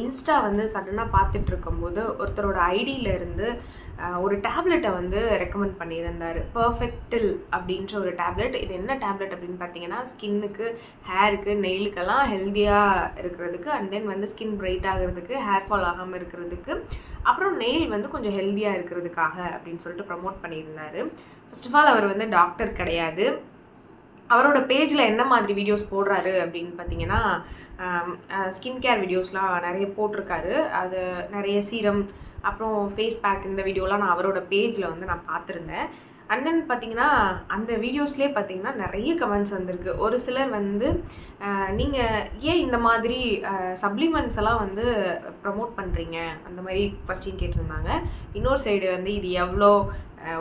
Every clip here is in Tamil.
இன்ஸ்டா வந்து சடனாக பார்த்துட்டு இருக்கும்போது ஒருத்தரோட ஐடியில இருந்து ஒரு டேப்லெட்டை வந்து ரெக்கமெண்ட் பண்ணியிருந்தார். பர்ஃபெக்டில் அப்படின்ற ஒரு டேப்லெட். இது என்ன டேப்லெட் அப்படின்னு பார்த்தீங்கன்னா ஸ்கின்னுக்கு ஹேருக்கு நெயிலுக்கெல்லாம் ஹெல்த்தியாக இருக்கிறதுக்கு அண்ட் தென் வந்து ஸ்கின் பிரைட் ஆகிறதுக்கு ஹேர் ஃபால் ஆகாமல் இருக்கிறதுக்கு அப்புறம் நெயில் வந்து கொஞ்சம் ஹெல்த்தியாக இருக்கிறதுக்காக அப்படின்னு சொல்லிட்டு ப்ரமோட் பண்ணியிருந்தாரு. ஃபர்ஸ்ட் ஆஃப் ஆல் அவர் வந்து டாக்டர் கிடையாது. அவரோட பேஜில் என்ன மாதிரி வீடியோஸ் போடுறாரு அப்படின்னு பார்த்தீங்கன்னா ஸ்கின் கேர் வீடியோஸ்லாம் நிறைய போட்டிருக்காரு. அது நிறைய சீரம் அப்புறம் ஃபேஸ் பேக் இந்த வீடியோலாம் நான் அவரோட பேஜில் வந்து நான் பார்த்துருந்தேன். அண்ட் தென் பார்த்தீங்கன்னா அந்த வீடியோஸ்லேயே பார்த்தீங்கன்னா நிறைய கமெண்ட்ஸ் வந்திருக்கு. ஒரு சிலர் வந்து நீங்கள் ஏன் இந்த மாதிரி சப்ளிமெண்ட்ஸ் எல்லாம் வந்து ப்ரமோட் பண்ணுறீங்க அந்த மாதிரி கொஸ்டின் கேட்டிருந்தாங்க. இன்னொரு சைடு வந்து இது எவ்வளோ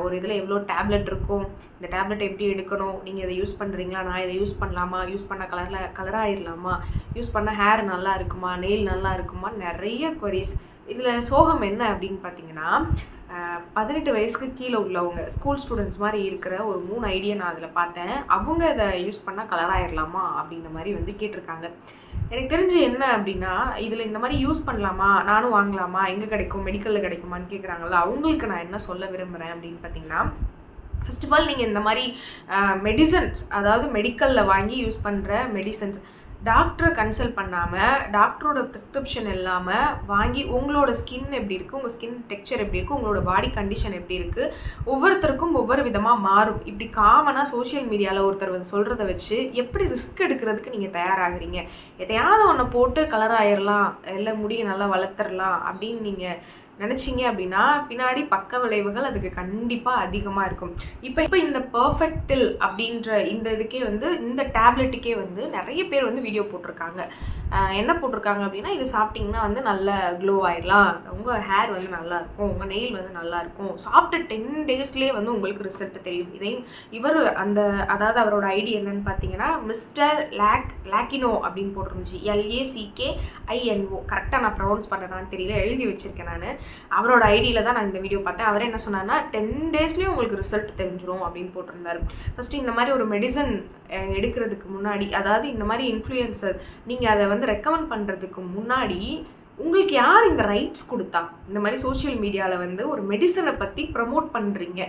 ஒரு இதில் எவ்வளோ டேப்லெட் இருக்கும் இந்த டேப்லெட் எப்படி எடுக்கணும் நீங்கள் இதை யூஸ் பண்ணுறீங்களா நான் இதை யூஸ் பண்ணலாமா யூஸ் பண்ண கலரில் கலராகிடலாமா யூஸ் பண்ண ஹேர் நல்லா இருக்குமா நெயில் நல்லா இருக்குமா நிறைய கொரிஸ் இதில் சோகம் என்ன அப்படின்னு பார்த்தீங்கன்னா பதினெட்டு வயசுக்கு கீழே உள்ளவங்க ஸ்கூல் ஸ்டூடெண்ட்ஸ் மாதிரி இருக்கிற ஒரு மூணு ஐடியா நான் அதில் பார்த்தேன். அவங்க இதை யூஸ் பண்ணால் கலராயிடலாமா அப்படின்ற மாதிரி வந்து கேட்டிருக்காங்க. எனக்கு தெரிஞ்சு என்ன அப்படின்னா இதில் இந்த மாதிரி யூஸ் பண்ணலாமா? நானும் வாங்கலாமா? எங்கே கிடைக்கும்? மெடிக்கலில் கிடைக்குமான்னு கேட்குறாங்கல்ல அவங்களுக்கு நான் என்ன சொல்ல விரும்புகிறேன் அப்படின்னு பார்த்தீங்கன்னா ஃபர்ஸ்ட் ஆஃப் ஆல் நீங்கள் இந்த மாதிரி மெடிசன்ஸ் அதாவது மெடிக்கலில் வாங்கி யூஸ் பண்ணுற மெடிசன்ஸ் டாக்டரை கன்சல்ட் பண்ணாமல் டாக்டரோட ப்ரிஸ்கிரிப்ஷன் இல்லாமல் வாங்கி உங்களோட ஸ்கின் எப்படி இருக்குது உங்கள் ஸ்கின் டெக்ஸ்சர் எப்படி இருக்குது உங்களோட பாடி கண்டிஷன் எப்படி இருக்குது ஒவ்வொருத்தருக்கும் ஒவ்வொரு விதமாக மாறும். இப்படி காமனாக சோஷியல் மீடியாவில் ஒருத்தர் வந்து சொல்கிறத வச்சு எப்படி ரிஸ்க் எடுக்கிறதுக்கு நீங்கள் தயாராகிறீங்க? எதையாவது ஒன்றை போட்டு கலர் ஆயிடலாம் இல்லை முடியை நல்லா வளர்த்துடலாம் அப்படின்னு நீங்கள் நினச்சிங்க அப்படின்னா பின்னாடி பக்க விளைவுகள் அதுக்கு கண்டிப்பாக அதிகமாக இருக்கும். இப்போ இப்போ இந்த பர்ஃபெக்டில் அப்படின்ற இந்த இதுக்கே வந்து இந்த டேப்லெட்டுக்கே வந்து நிறைய பேர் வந்து வீடியோ போட்டிருக்காங்க. என்ன போட்டிருக்காங்க அப்படின்னா இது சாப்பிட்டிங்கன்னா வந்து நல்ல க்ளோ ஆயிடலாம். உங்கள் ஹேர் வந்து நல்லாயிருக்கும் உங்கள் நெயில் வந்து நல்லாயிருக்கும் சாப்பிட்ட டென் டேஸ்லேயே வந்து உங்களுக்கு ரிசல்ட் தெரியும். இதையும் இவர் அந்த அதாவது அவரோட ஐடி என்னன்னு பார்த்தீங்கன்னா மிஸ்டர் லேக் லேக்கினோ அப்படின்னு போட்டிருந்துச்சு. எல்ஏசிகே ஐஎன்ஓ கரெக்டாக நான் ப்ரொனவுன்ஸ் பண்ணுறேன்னு தெரியல. எழுதி வச்சுருக்கேன் நான். அவரோட ஐடியில் தான் நான் இந்த வீடியோ பார்த்தேன். அவர் என்ன சொன்னார்னா டென் டேஸ்லேயும் உங்களுக்கு ரிசல்ட் தெரிஞ்சிடும் அப்படின்னு போட்டிருந்தாரு. ஃபஸ்ட்டு இந்த மாதிரி ஒரு மெடிசன் எடுக்கிறதுக்கு முன்னாடி அதாவது இந்த மாதிரி இன்ஃப்ளூயன்சர் நீங்கள் அதை வந்து ரெக்கமெண்ட் பண்ணுறதுக்கு முன்னாடி உங்களுக்கு யார் இந்த ரைட்ஸ் கொடுத்தா? இந்த மாதிரி சோஷியல் மீடியாவில் வந்து ஒரு மெடிசனை பற்றி ப்ரமோட் பண்ணுறீங்க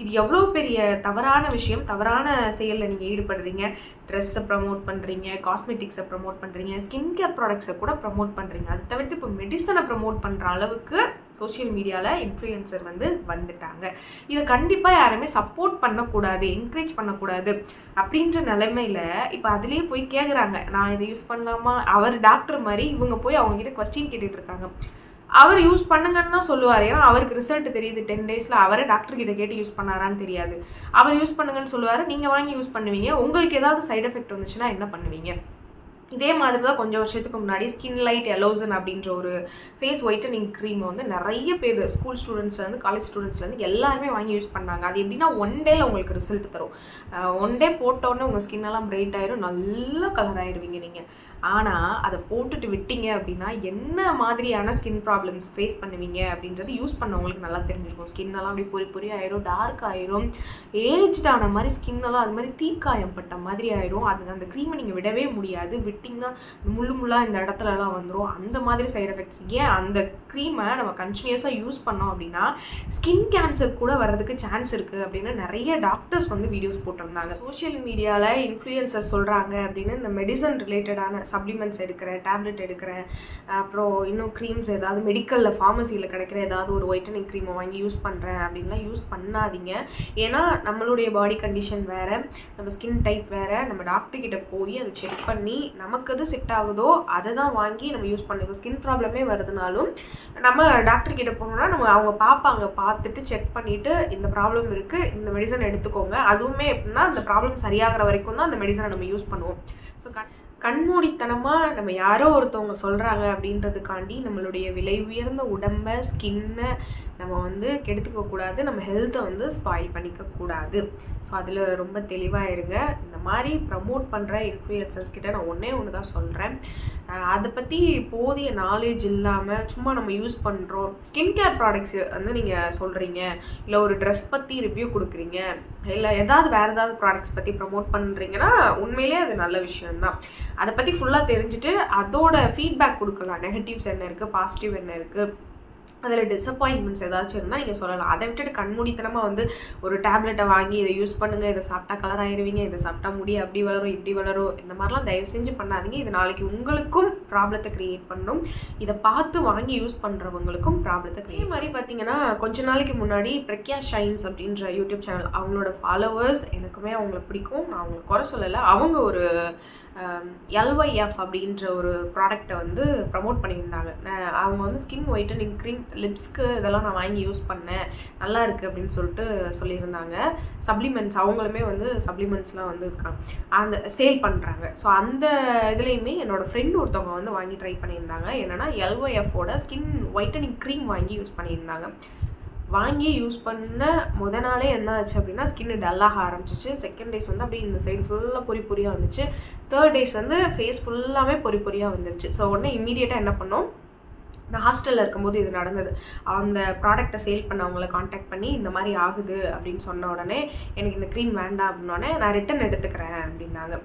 இது எவ்வளோ பெரிய தவறான விஷயம் தவறான செயலில் நீங்கள் ஈடுபடுறீங்க. ட்ரெஸ்ஸை ப்ரமோட் பண்ணுறீங்க காஸ்மெட்டிக்ஸை ப்ரமோட் பண்ணுறீங்க ஸ்கின் கேர் ப்ராடக்ட்ஸை கூட ப்ரமோட் பண்ணுறீங்க அது தவிர்த்து இப்போ மெடிசனை ப்ரமோட் பண்ணுற அளவுக்கு சோஷியல் மீடியாவில் இன்ஃப்ளூயன்சர் வந்து வந்துட்டாங்க. இதை கண்டிப்பாக யாருமே சப்போர்ட் பண்ணக்கூடாது என்கரேஜ் பண்ணக்கூடாது அப்படின்ற நிலைமையில் இப்போ அதுலேயே போய் கேட்குறாங்க நான் இதை யூஸ் பண்ணலாமா? அவர் டாக்டர் மாதிரி இவங்க போய் அவங்ககிட்ட கொஸ்டின் கேட்டுட்ருக்காங்க அவர் யூஸ் பண்ணுங்கன்னு தான் சொல்லுவார் ஏன்னா அவருக்கு ரிசல்ட் தெரியுது டென் டேஸில் அவரே டாக்டர் கிட்ட கேட்டு யூஸ் பண்ணாரான்னு தெரியாது. அவர் யூஸ் பண்ணுங்கன்னு சொல்லுவார் நீங்கள் வாங்கி யூஸ் பண்ணுவீங்க உங்களுக்கு ஏதாவது சைட் எஃபெக்ட் வந்துச்சுன்னா என்ன பண்ணுவீங்க? இதே மாதிரி தான் கொஞ்சம் வருஷத்துக்கு முன்னாடி ஸ்கின் லைட் எலோசன் அப்படின்ற ஒரு ஃபேஸ் ஒயிட்டனிங் க்ரீம் வந்து நிறைய பேர் ஸ்கூல் ஸ்டூடெண்ட்ஸ்லேருந்து காலேஜ் ஸ்டூடெண்ட்ஸ்லேருந்து எல்லாருமே வாங்கி யூஸ் பண்ணாங்க. அது எப்படின்னா ஒன் டேல உங்களுக்கு ரிசல்ட் தரும். ஒன் டே போட்டோன்னே உங்கள் ஸ்கின்னெல்லாம் பிரைட் ஆயிரும் நல்லா கலர் ஆயிடுவீங்க நீங்கள் ஆனால் அதை போட்டுட்டு விட்டீங்க அப்படின்னா என்ன மாதிரியான ஸ்கின் ப்ராப்ளம்ஸ் ஃபேஸ் பண்ணுவீங்க அப்படின்றது யூஸ் பண்ணவங்களுக்கு நல்லா தெரிஞ்சிருக்கும். ஸ்கின் எல்லாம் அப்படி பொறி பொறி ஆயிரும் டார்க் ஆயிரும் ஏஜ்டான மாதிரி ஸ்கின்னெல்லாம் அது மாதிரி தீக்காயம் பட்ட மாதிரி ஆயிரும். அது அந்த க்ரீமை நீங்கள் விடவே முடியாது. விட்டிங்கன்னா முள்ளு முள்ளாக இந்த இடத்துலலாம் வந்துடும் அந்த மாதிரி சைட் எஃபெக்ட்ஸ் ஏன் அந்த க்ரீமை நம்ம கண்டினியூஸாக யூஸ் பண்ணோம் அப்படின்னா ஸ்கின் கேன்சர் கூட வர்றதுக்கு சான்ஸ் இருக்குது அப்படின்னு நிறைய டாக்டர்ஸ் வந்து வீடியோஸ் போட்டிருந்தாங்க. சோஷியல் மீடியாவில் இன்ஃப்ளூயன்சர் சொல்கிறாங்க அப்படின்னு இந்த மெடிசன் ரிலேட்டடான சப்ளிமெண்ட்ஸ் எடுக்கிறேன் டேப்லெட் எடுக்கிறேன். அப்புறம் இன்னும் க்ரீம்ஸ் ஏதாவது மெடிக்கலில் ஃபார்மசியில் கிடைக்கிற ஏதாவது ஒரு ஒயிட்டனிங் க்ரீமை வாங்கி யூஸ் பண்ணுறேன் அப்படின்லாம் யூஸ் பண்ணாதீங்க. ஏன்னா நம்மளுடைய பாடி கண்டிஷன் வேறு நம்ம ஸ்கின் டைப் வேறு நம்ம டாக்டர் கிட்ட போய் அதை செக் பண்ணி நமக்கு எது செட் ஆகுதோ அதை தான் வாங்கி நம்ம யூஸ் பண்ணணும். ஸ்கின் ப்ராப்ளமே வருதுனாலும் நம்ம டாக்டர்கிட்ட போனோம்னா நம்ம அவங்க பார்ப்பாங்க பார்த்துட்டு செக் பண்ணிவிட்டு இந்த ப்ராப்ளம் இருக்குது இந்த மெடிசன் எடுத்துக்கோங்க. அதுவுமே எப்படின்னா அந்த ப்ராப்ளம் சரியாகிற வரைக்கும் தான் அந்த மெடிசனை நம்ம யூஸ் பண்ணுவோம். ஸோ கண்மூடித்தனமாக நம்ம யாரோ ஒருத்தவங்க சொல்கிறாங்க அப்படின்றதுக்காண்டி நம்மளுடைய விலை உயர்ந்த உடம்பை ஸ்கின்னை நம்ம வந்து கெடுத்துக்கக்கூடாது நம்ம ஹெல்த்தை வந்து ஸ்பாயில் பண்ணிக்க கூடாது. ஸோ அதில் ரொம்ப தெளிவாக இருங்க. இந்த மாதிரி ப்ரமோட் பண்ணுற இன்ஃப்ளூயன்சர்ஸ் கிட்ட நான் ஒன்றே ஒன்று தான் சொல்கிறேன் அதை பற்றி போதிய நாலேஜ் இல்லாமல் சும்மா நம்ம யூஸ் பண்ணுறோம் ஸ்கின் கேர் ப்ராடக்ட்ஸ் வந்து நீங்கள் சொல்கிறீங்க இல்லை ஒரு ட்ரெஸ் பற்றி ரிவ்யூ கொடுக்குறீங்க. இல்லை ஏதாவது வேறு ஏதாவது ப்ராடக்ட்ஸ் பற்றி ப்ரமோட் பண்ணுறீங்கன்னா உண்மையிலே அது நல்ல விஷயம்தான். அதை பற்றி ஃபுல்லாக தெரிஞ்சுட்டு அதோட ஃபீட்பேக் கொடுக்கலாம். நெகட்டிவ்ஸ் என்ன இருக்குது பாசிட்டிவ் என்ன இருக்குது அதில் டிசப்பாயின்மெண்ட்ஸ் ஏதாச்சும் இருந்தால் நீங்கள் சொல்லலாம். அதை விட்டுட்டு கண்மூடித்தனமாக வந்து ஒரு டேப்லெட்டை வாங்கி இதை யூஸ் பண்ணுங்கள் இதை சாப்பிட்டா கலர் ஆயிடுவீங்க இதை சாப்பிட்டா முடி அப்படி வளரும் இப்படி வளரும் இந்த மாதிரிலாம் தயவு செஞ்சு பண்ணாதீங்க. இது நாளைக்கு உங்களுக்கும் ப்ராப்ளத்தை க்ரியேட் பண்ணும். இதை பார்த்து வாங்கி யூஸ் பண்ணுறவங்களுக்கும் ப்ராப்ளத்தை க்ரியேட் மாதிரி பார்த்தீங்கன்னா கொஞ்ச நாளைக்கு முன்னாடி பிரக்யா ஷைன்ஸ் அப்படின்ற யூடியூப் சேனல் அவங்களோட ஃபாலோவர்ஸ் எனக்குமே அவங்கள பிடிக்கும். நான் அவங்களை குறை சொல்லலை. அவங்க ஒரு எல்ஒய்எஃப் அப்படின்ற ஒரு ப்ராடக்டை வந்து ப்ரமோட் பண்ணியிருந்தாங்க. அவங்க வந்து ஸ்கின் ஒயிட்டனிங் க்ரீம் லிப்ஸ்க்கு இதெல்லாம் நான் வாங்கி யூஸ் பண்ணேன். நல்லா இருக்குது அப்படின்னு சொல்லிட்டு சொல்லியிருந்தாங்க. சப்ளிமெண்ட்ஸ் அவங்களுமே வந்து சப்ளிமெண்ட்ஸ்லாம் வந்து இருக்காங்க அந்த சேல் பண்ணுறாங்க ஸோ அந்த இதுலேயுமே என்னோடய ஃப்ரெண்ட் ஒருத்தவங்க வந்து வாங்கி ட்ரை பண்ணியிருந்தாங்க. என்னென்னா எல்ஒய்எஃபோட ஸ்கின் ஒயிட்டனிங் க்ரீம் வாங்கி யூஸ் பண்ணியிருந்தாங்க. வாங்கி யூஸ் பண்ண முத நாளே என்ன ஆச்சு அப்படின்னா ஸ்கின் டல்லாக ஆரம்பிச்சிச்சு. செகண்ட் டேஸ் வந்து அப்படியே இந்த சைடு ஃபுல்லாக பொறி பொறியாக வந்துச்சு. தேர்ட் டேஸ் வந்து ஃபேஸ் ஃபுல்லாகவே பொறி பொறியாக வந்துருச்சு. ஸோ உடனே இம்மீடியட்டாக என்ன பண்ணோம்? நான் ஹாஸ்டலில் இருக்கும்போது இது நடந்தது. அந்த ப்ராடக்டை சேல் பண்ணவங்களை காண்டாக்ட் பண்ணி இந்த மாதிரி ஆகுது அப்படின்னு சொன்ன உடனே எனக்கு இந்த க்ரீம் வேண்டாம் அப்படின்னோடனே நான் ரிட்டன் எடுத்துக்கிறேன் அப்படின்னாங்க.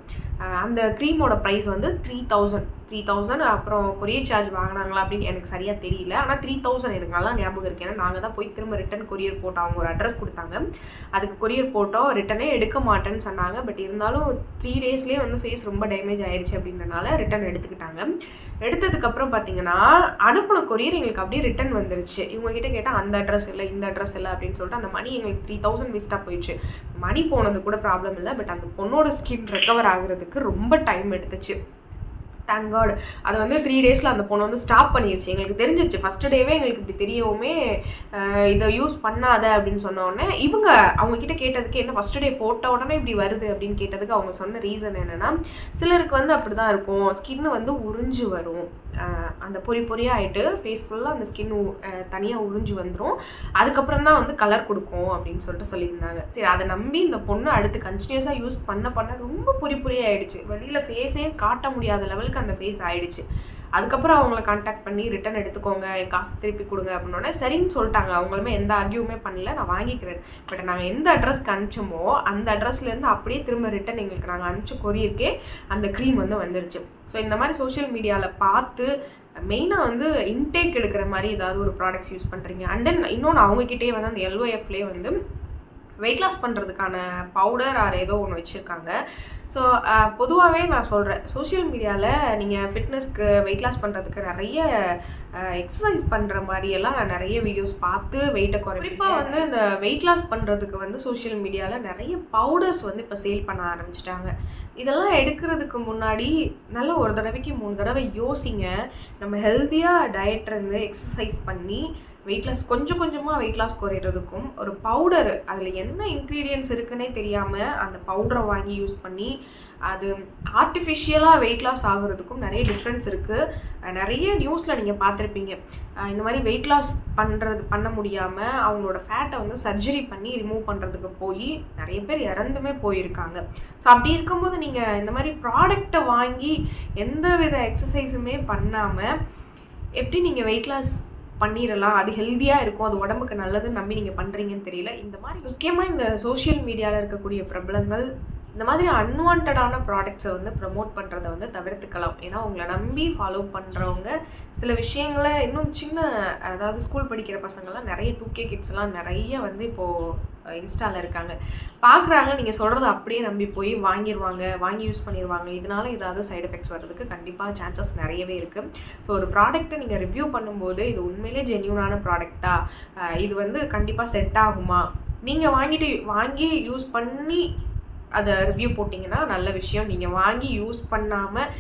அந்த க்ரீமோட ப்ரைஸ் வந்து த்ரீ தௌசண்ட் த்ரீ தௌசண்ட் அப்புறம் கொரியர் சார்ஜ் வாங்கினாங்களா அப்படின்னு எனக்கு சரியாக தெரியல. ஆனால் த்ரீ தௌசண்ட் எனக்கு நல்லா ஞாபகம் இருக்கு. ஏன்னா நாங்கள் தான் போய் திரும்ப ரிட்டன் கொரியர் போட்டோம். அவங்க ஒரு அட்ரஸ் கொடுத்தாங்க. அதுக்கு கொரியர் போட்டோம். ரிட்டனே எடுக்க மாட்டேன்னு சொன்னாங்க. பட் இருந்தாலும் த்ரீ டேஸ்லேயே வந்து ஃபேஸ் ரொம்ப டேமேஜ் ஆயிடுச்சு அப்படின்றனால ரிட்டன் எடுத்துக்கிட்டாங்க. எடுத்ததுக்கப்புறம் பார்த்தீங்கன்னா அனுப்பின கொரியர் எங்களுக்கு அப்படியே ரிட்டன் வந்துருச்சு. இவங்க கிட்ட கேட்டால் அந்த அட்ரஸ் இல்லை இந்த அட்ரஸ் இல்லை அப்படின்னு சொல்லிட்டு அந்த மணி எங்களுக்கு த்ரீ தௌசண்ட் வேஸ்ட்டாக போயிடுச்சு. மணி போனது கூட ப்ராப்ளம் இல்லை பட் அந்த பொண்ணோட ஸ்கின் ரெக்கவர் ஆகுறதுக்கு ரொம்ப டைம் எடுத்துச்சு. தேங்க் காட் அதை வந்து த்ரீ டேஸில் அந்த பொண்ணு வந்து ஸ்டாப் பண்ணிடுச்சு எங்களுக்கு தெரிஞ்சிச்சு ஃபஸ்ட் டேவே எங்களுக்கு இப்படி தெரியவுமே இதை யூஸ் பண்ணாத அப்படின்னு சொன்னோடனே இவங்க அவங்கக்கிட்ட கேட்டதுக்கு என்ன ஃபஸ்ட் டே போட்ட உடனே இப்படி வருது அப்படின்னு கேட்டதுக்கு அவங்க சொன்ன ரீசன் என்னென்னா சிலருக்கு வந்து அப்படி தான் இருக்கும். ஸ்கின்னு வந்து உறிஞ்சு வரும். அந்த பொறி பொறியாக ஆகிட்டு ஃபேஸ் ஃபுல்லாக அந்த ஸ்கின் தனியாக உறிஞ்சு வந்துடும் அதுக்கப்புறம் தான் வந்து கலர் கொடுக்கும் அப்படின்னு சொல்லிட்டு சொல்லியிருந்தாங்க. சரி அதை நம்பி இந்த பொண்ணு அடுத்து கண்டினியூஸாக யூஸ் பண்ண பண்ண ரொம்ப பொறி பொறியாயிடுச்சு வெளியில் ஃபேஸே காட்ட முடியாத லெவலுக்கு அந்த ஃபேஸ் ஆயிடுச்சு. அதுக்கப்புறம் அவங்கள காண்டாக்ட் பண்ணி ரிட்டன் எடுத்துக்கோங்க என் காசு திருப்பி கொடுங்க அப்படின்னோடனே சரின்னு சொல்லிட்டாங்க. அவங்களுமே எந்த ஆர்கியூமே பண்ணல நான் வாங்கிக்கிறேன். பட் நாங்கள் எந்த அட்ரஸ்க்கு அனுப்பிச்சோமோ அந்த அட்ரஸ்லேருந்து அப்படியே திரும்ப ரிட்டன் எங்களுக்கு நாங்கள் அனுப்பிச்ச கொரியருக்கே அந்த க்ரீம் வந்து வந்துருச்சு. ஸோ இந்த மாதிரி சோஷியல் மீடியாவில் பார்த்து மெயினாக வந்து இன்டேக் எடுக்கிற மாதிரி ஏதாவது ஒரு ப்ராடக்ட்ஸ் யூஸ் பண்ணுறீங்க அண்ட் தென் இன்னொன்று அவங்கக்கிட்டே வந்து அந்த எல்ஓஎஃப்லேயே வந்து வெயிட் லாஸ் பண்ணுறதுக்கான பவுடர் ஆர் ஏதோ ஒன்று வச்சுருக்காங்க. ஸோ பொதுவாகவே நான் சொல்கிறேன் சோஷியல் மீடியாவில் நீங்கள் ஃபிட்னஸ்க்கு வெயிட் லாஸ் பண்ணுறதுக்கு நிறைய எக்ஸசைஸ் பண்ணுற மாதிரியெல்லாம் நிறைய வீடியோஸ் பார்த்து வெயிட்டை குறை குறிப்பாக வந்து இந்த வெயிட் லாஸ் பண்ணுறதுக்கு வந்து சோஷியல் மீடியாவில் நிறைய பவுடர்ஸ் வந்து இப்போ சேல் பண்ண ஆரம்பிச்சிட்டாங்க. இதெல்லாம் எடுக்கிறதுக்கு முன்னாடி நல்ல ஒரு தடவைக்கு மூணு தடவை யோசிங்க. நம்ம ஹெல்த்தியாக டயட் இருந்து எக்ஸசைஸ் பண்ணி வெயிட் லாஸ் கொஞ்சம் கொஞ்சமாக வெயிட் லாஸ் குறையிறதுக்கும் ஒரு பவுடர் அதில் என்ன இன்க்ரீடியன்ஸ் இருக்குன்னே தெரியாமல் அந்த பவுடரை வாங்கி யூஸ் பண்ணி அது ஆர்டிஃபிஷியலாக வெயிட் லாஸ் ஆகுறதுக்கும் நிறைய டிஃப்ரென்ஸ் இருக்குது நிறைய நியூஸில் நீங்கள் பார்த்துருப்பீங்க. இந்த மாதிரி வெயிட் லாஸ் பண்ணுறது பண்ண முடியாமல் அவங்களோட ஃபேட்டை வந்து சர்ஜரி பண்ணி ரிமூவ் பண்ணுறதுக்கு போய் நிறைய பேர் இறந்துமே போயிருக்காங்க. ஸோ அப்படி இருக்கும்போது நீங்கள் இந்த மாதிரி ப்ராடக்டை வாங்கி எந்த வித எக்ஸசைஸுமே பண்ணாமல் எப்படி நீங்கள் வெயிட் லாஸ் பண்ணிடலாம் அது ஹெல்த்தியாக இருக்கும் அது உடம்புக்கு நல்லதுன்னு நம்பி நீங்கள் பண்ணுறீங்கன்னு தெரியல. இந்த மாதிரி முக்கியமாக இந்த சோஷியல் மீடியாவில் இருக்கக்கூடிய பிரபலங்கள் இந்த மாதிரி அன்வான்டான ப்ராடக்ட்ஸை வந்து ப்ரமோட் பண்ணுறத வந்து தவிர்த்துக்கலாம். ஏன்னா உங்களை நம்பி ஃபாலோ பண்ணுறவங்க சில விஷயங்களை இன்னும் சின்ன அதாவது ஸ்கூல் படிக்கிற பசங்கள்லாம் நிறைய டூ கே கிட்ஸ்லாம் நிறைய வந்து இப்போது இன்ஸ்டாவில் இருக்காங்க. பார்க்குறாங்க நீங்கள் சொல்கிறத அப்படியே நம்பி போய் வாங்கிடுவாங்க வாங்கி யூஸ் பண்ணிடுவாங்க இதனால ஏதாவது சைடு எஃபெக்ட்ஸ் வர்றதுக்கு கண்டிப்பாக சான்சஸ் நிறையவே இருக்குது ஸோ ஒரு ப்ராடக்ட்டை நீங்கள் ரிவ்யூ பண்ணும்போது இது உண்மையிலே ஜென்யூனான ப்ராடக்டா இது வந்து கண்டிப்பாக செட் ஆகுமா? நீங்கள் வாங்கிட்டு வாங்கி யூஸ் பண்ணி அதை ரிவ்யூ போட்டிங்கன்னா நல்ல விஷயம். நீங்கள் வாங்கி யூஸ் பண்ணாமல்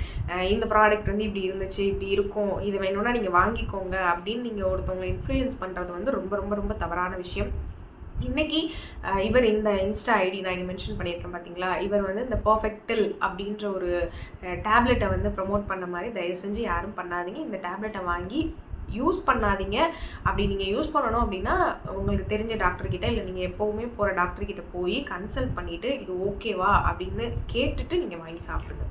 இந்த ப்ராடக்ட் வந்து இப்படி இருந்துச்சு இப்படி இருக்கும் இது வேணும்னா நீங்கள் வாங்கிக்கோங்க அப்படின்னு நீங்கள் ஒருத்தவங்க இன்ஃப்ளூயன்ஸ் பண்ணுறது வந்து ரொம்ப ரொம்ப ரொம்ப தவறான விஷயம். இன்றைக்கி இவர் இந்த இன்ஸ்டா ஐடி நான் இங்கே மென்ஷன் பண்ணியிருக்கேன் பார்த்தீங்களா இவர் வந்து இந்த பர்ஃபெக்டில் அப்படின்ற ஒரு டேப்லெட்டை வந்து ப்ரமோட் பண்ண மாதிரி தயவு செஞ்சு யாரும் பண்ணாதீங்க. இந்த டேப்லெட்டை வாங்கி யூஸ் பண்ணாதீங்க. அப்படி நீங்கள் யூஸ் பண்ணணும் அப்படின்னா உங்களுக்கு தெரிஞ்ச டாக்டர்கிட்ட இல்லை நீங்கள் எப்போவுமே போகிற டாக்டர்கிட்ட போய் கன்சல்ட் பண்ணிவிட்டு இது ஓகேவா அப்படின்னு கேட்டுட்டு நீங்கள் வாங்கி சாப்பிடுங்க.